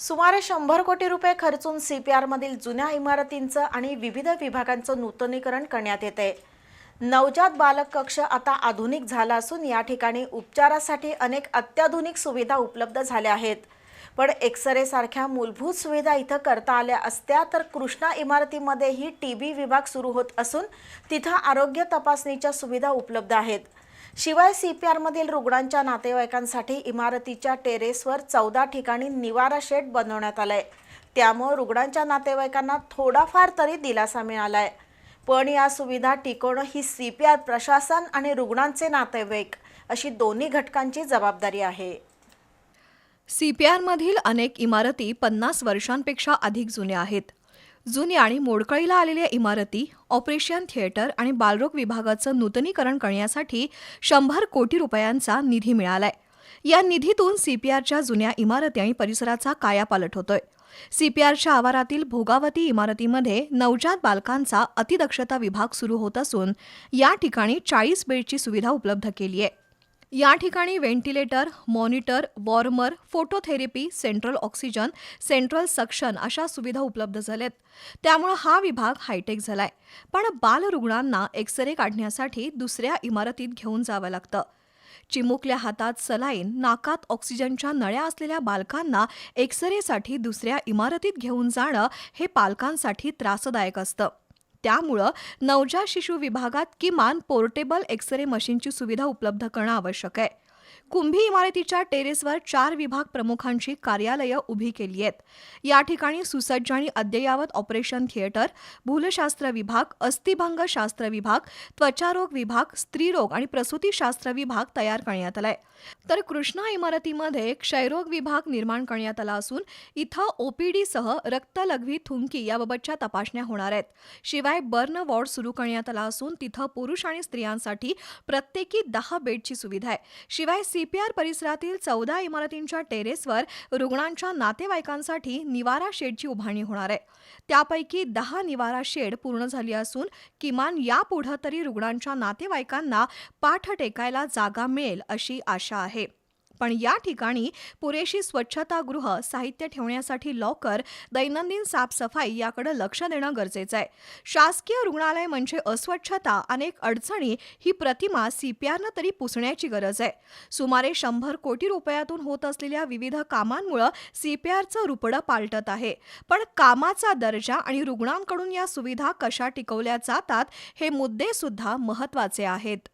सुमारे शंभर कोटी रुपये खर्चून सी पी आरमधील जुन्या इमारतींचं आणि विविध विभागांचं नूतनीकरण करण्यात येते. नवजात बालक कक्ष आता आधुनिक झाला असून या ठिकाणी उपचारासाठी अनेक अत्याधुनिक सुविधा उपलब्ध झाल्या आहेत. पण एक्सरे सारख्या मूलभूत सुविधा इथं करता आल्या असत्या तर कृष्णा इमारतीमध्येही टी बी विभाग सुरू होत असून तिथं आरोग्य तपासणीच्या सुविधा उपलब्ध आहेत. शिवाय सी पी आरमधील रुग्णांच्या नातेवाईकांसाठी इमारतीच्या टेरेसवर चौदा ठिकाणी निवारा शेड बनवण्यात आलाय. त्यामुळे रुग्णांच्या नातेवाईकांना थोडाफार तरी दिलासा मिळालाय. पण या सुविधा टिकवणं ही सी पी आर प्रशासन आणि रुग्णांचे नातेवाईक अशी दोन्ही घटकांची जबाबदारी आहे. सीपीआरमधील अनेक इमारती पन्नास वर्षांपेक्षा अधिक जुन्या आहेत. जुन्या आणि मोडकळीला आलेल्या इमारती ऑपरेशन थिएटर आणि बालरोग विभागाचं नूतनीकरण करण्यासाठी शंभर कोटी रुपयांचा निधी मिळालाय. या निधीतून सीपीआरच्या जुन्या इमारती आणि परिसराचा कायापालट होतोय. सीपीआरच्या आवारातील भोगावती इमारतीमध्ये नवजात बालकांचा अतिदक्षता विभाग सुरू होत असून या ठिकाणी चाळीस बेडची सुविधा उपलब्ध केली आहे. या ठिकाणी ventilator monitor warmer phototherapy central oxygen central suction अशा सुविधा उपलब्ध झाल्यात. त्यामुळे हा विभाग हायटेक झालाय. पण बालरुग्णांना एक्सरे काढण्यासाठी दुसऱ्या इमारतीत घेऊन जावं लागतं. चिमुकल्या हातात सलाईन नाकात ऑक्सिजनच्या नळ्या असलेल्या बालकांना एक्सरेसाठी दुसऱ्या इमारतीत घेऊन जाणं हे पालकांसाठी त्रासदायक असतं. त्यामुळं नवजात शिशु विभागात किमान पोर्टेबल एक्सरे मशीनची सुविधा उपलब्ध करणं आवश्यक आहे. कुंभी इमारतीच्या टेरेसवर चार विभाग प्रमुखांची कार्यालयं उभी केली आहेत. या ठिकाणी सुसज्ज आणि अद्ययावत ऑपरेशन थिएटर भूलशास्त्र विभाग अस्थिभंग शास्त्र विभाग त्वचारोग विभाग स्त्रीरोग आणि प्रसूतीशास्त्र विभाग तयार करण्यात आलाय. तर कृष्णा इमारतीमध्ये क्षयरोग विभाग निर्माण करण्यात आला असून इथं ओपीडीसह रक्त लघवी थुंकी याबाबतच्या तपासण्या होणार आहेत. शिवाय बर्न वॉर्ड सुरू करण्यात आला असून तिथं पुरुष आणि स्त्रियांसाठी प्रत्येकी दहा बेडची सुविधा आहे. शिवाय सीपीआर परिसरातील चौदा इमारतींच्या टेरेसवर रुग्णांच्या नातेवाईकांसाठी निवारा शेडची उभारणी होणार आहे. त्यापैकी दहा निवारा शेड पूर्ण झाली असून किमान यापुढं तरी रुग्णांच्या नातेवाईकांना पाठ टेकायला जागा मिळेल अशी आशा आहे. पण या ठिकाणी पुरेशी स्वच्छतागृह साहित्य ठेवण्यासाठी लॉकर दैनंदिन साफसफाई याकडे लक्ष देणं गरजेचं आहे. शासकीय रुग्णालय म्हणजे अस्वच्छता अनेक अडचणी ही प्रतिमा सीपीआरनं तरी पुसण्याची गरज आहे. सुमारे शंभर कोटी रुपयातून होत असलेल्या विविध कामांमुळं सीपीआरचं रुपडं पालटत आहे. पण कामाचा दर्जा आणि रुग्णांकडून या सुविधा कशा टिकवल्या जातात हे मुद्दे सुद्धा महत्त्वाचे आहेत.